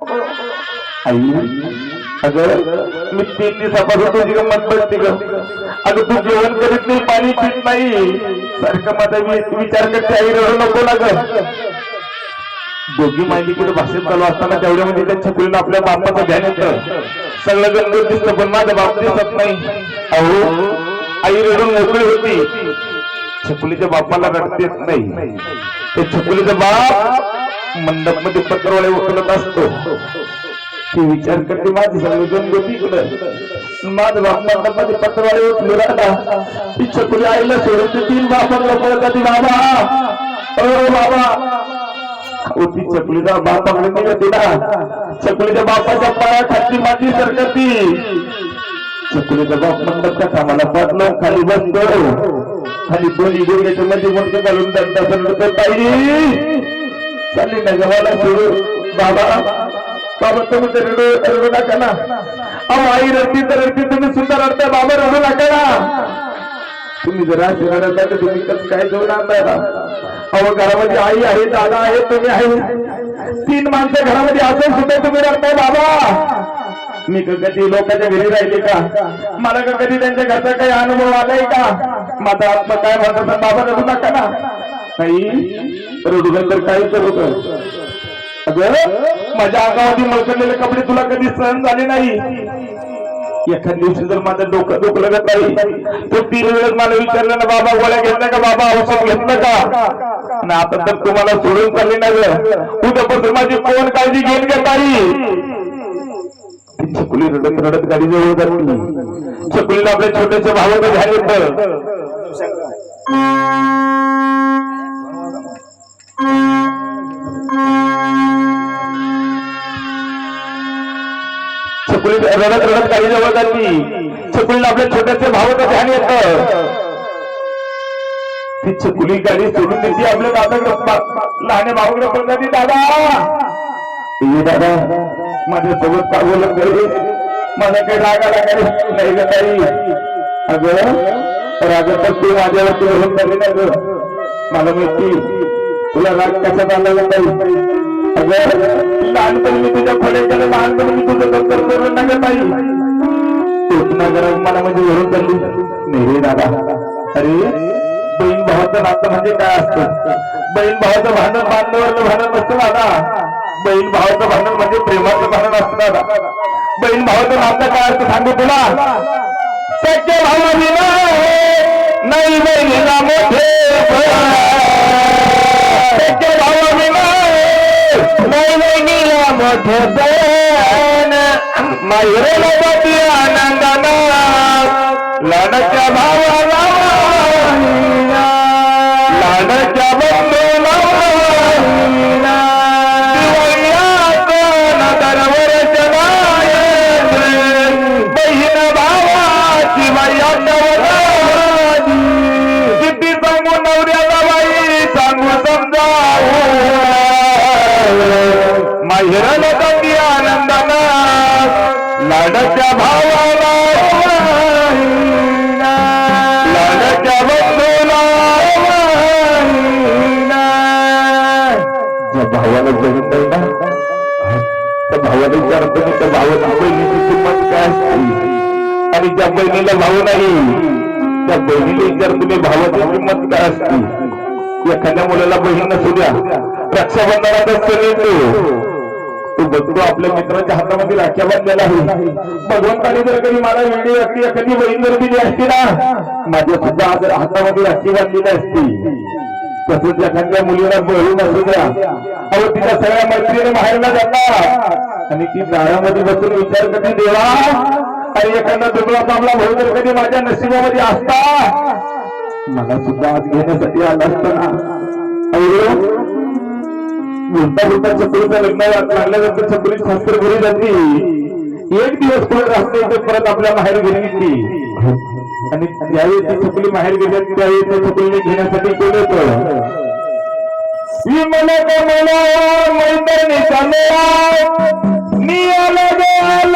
आई अगं मी तीन दिवसापासून तुझी गंमत बसते ग. अगं तू जेवण करीत नाही पाणी पित नाही. सारखं माझा विचार करते आई रडू नको ना ग. दोघी माहिती कुठे भाषेत चालू असताना तेवढ्या म्हणजे त्या छकुलीनं आपल्या बापाचं ध्यान येतं. सगळं गंगत दिसतं पण माझ्या बाप दिसत नाही. अहो आई रडून मोकळी होती. छकुलीच्या बापाला रडता येत नाही. ते छकुलीचा बाप मंडपमध्ये पत्रवाळे उकलत असतो. ती विचार करते माझी सगळी गंगोती इकडं. माझं बाप मंडपामध्ये पत्रवाळे उचलू राहिला ती छकुली आईला सोडून तीन बापांना पळत ती बाबा. ओ बाबा होती चकलीचा बापाकडे नाही तिला चकलीच्या बापाच्या पाया खाली माझी सरकती. चकलीचा बाप मंडपच्या कामाला पाटलो खाली बसतो. खाली दोन्ही गुडघ्याच्या मध्ये मोठं घालून दंडा सरकतो ताई चालली ना गव्हाला बाबा बाबा तुम्ही तर रडू रडू नका ना. अहो आई रडती तर रडती तुम्ही सुद्धा रडताय. बाबा रडू नका ना. तुम्ही जरा अशी रडत आहे तर तुम्ही कसं काय जाऊन आणताय ना अहो घरामध्ये आई आहे दादा आहे तुम्ही आहे. तीन माणसं घरामध्ये असून सुद्धा तुम्ही रडताय बाबा. मी क- कधी लोकांच्या घरी राहिले का? मला का कधी त्यांच्या घरचा काही अनुभव आलाय का? माझा आत्मा काय म्हणतात बाबा रडू नका ना. काही रडू काही करत अगं माझ्या अंगामध्ये मळकडलेले कपडे तुला कधी सहन झाले नाही? एखाद दिवशी जर माझं डोकं डोकं लागत नाही तर तीन वेळेस मला विचारलं ना बाबा गोळ्या घेतल्या का? बाबा औषध घेतलं का? ना आता तर तुम्हाला सोडून चालले ना ग उद्यापासून माझी कोण काळजी घेईन घेत आई चकुली रडत रडत गाडी जवळ जाते चकुलीला आपल्या छोट्याच्या भावाचं ध्यान येतं रडत रडत काही जवळ जाती छकुलीला आपल्या छोट्याच्या भावाचं ध्यान येत. ती चकुली गाडी सोडून देते आपल्या दादाकडे लहान भावाकडे पण जाते दादा. ये दादा माझ्या सोबत का बोलत नाही मला काही रागा लागायला नाही ग ताई. अगं राग तर तू माझ्यावरती धरून चालली ना ग. मला माहिती तुला राग कशात आला ग लहानपणी मी तुझ्या खोल्याच्या लहानपणी मी तुझं दप्तर करून ना ग ताई. तूच ना मला म्हणजे धरून चालली नाही दादा. अरे बहीण भावाचं नातं म्हणजे काय असतं? बहीण भावाचं भांडण बांधवाचं भांडण नसतं दादा. बहीण भावाचं भांडण म्हणजे प्रेमाचं भांडण असतं दादा. बहीण भावाचं नातं काय असतं सांगू तुला? सख्य भावाविना नाही बहिणीला मोठे सत्य भावाविना नाही बहिणीला मोठे पण माहेरला जाती आनंदाना लाडच्या भावाला लाडच्या बंधूला बहीण भावाची किती सांगू नवऱ्याला बाई सांगू समजावू. माहेरला जाती आनंदाला लाडाच्या भावाला लाडाच्या बंधूला ज्या भावाला जगत नाही ना त्या भावाला विचारतो की त्या भावाची बहिणीची किंमत काय असते आणि ज्या बहिणीला भाव नाही त्या बहिणीला विचारतो मी भावाची किंमत काय असते एखाद्या मुलाला बहीण नसू द्या रक्षाबंधनाचा सण येतो तो बघतो आपल्या मित्राच्या हातामध्ये राख्या बांधलेला आहे. भगवंताने जर कधी मला वेगळी असती एखादी बहीण जर दिली असती ना माझ्या सुद्धा जर हातामध्ये राखी बांधलेली असती. तसंच एखाद्या मुलीला बळून असू द्या. अहो तिच्या सगळ्या मैत्रीने बाहेरला जातात. आणि ती दारामध्ये बसून विचार कधी देवा आणि एखादा दुबळा चांगला भाऊ जर कधी माझ्या नशिबामध्ये असता मला सुद्धा आज घेण्यासाठी आला असताना अहो बोलता चपलीचा छकुलीचं लग्न लागल्यानंतर चपली शास्त्र घरी जाते. एक दिवस परत असते ते परत आपल्या माहेर घरी येते आणि त्यावेळी ती चपली माहेर गेली त्यावेळी त्या चपलीने घेण्यासाठी केलं होतं विमल कमल मैदानी चालला मी गेला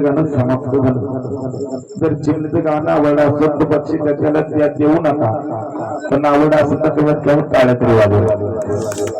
जेलचं गाणं समाप्त झालं. जर जेलचं गाणं आवडलं असेल तर पक्षी त्याच्याला त्या देऊ नका. पण आवड असेल तर तेव्हा त्यावर टाळ्या तरी वाजवा.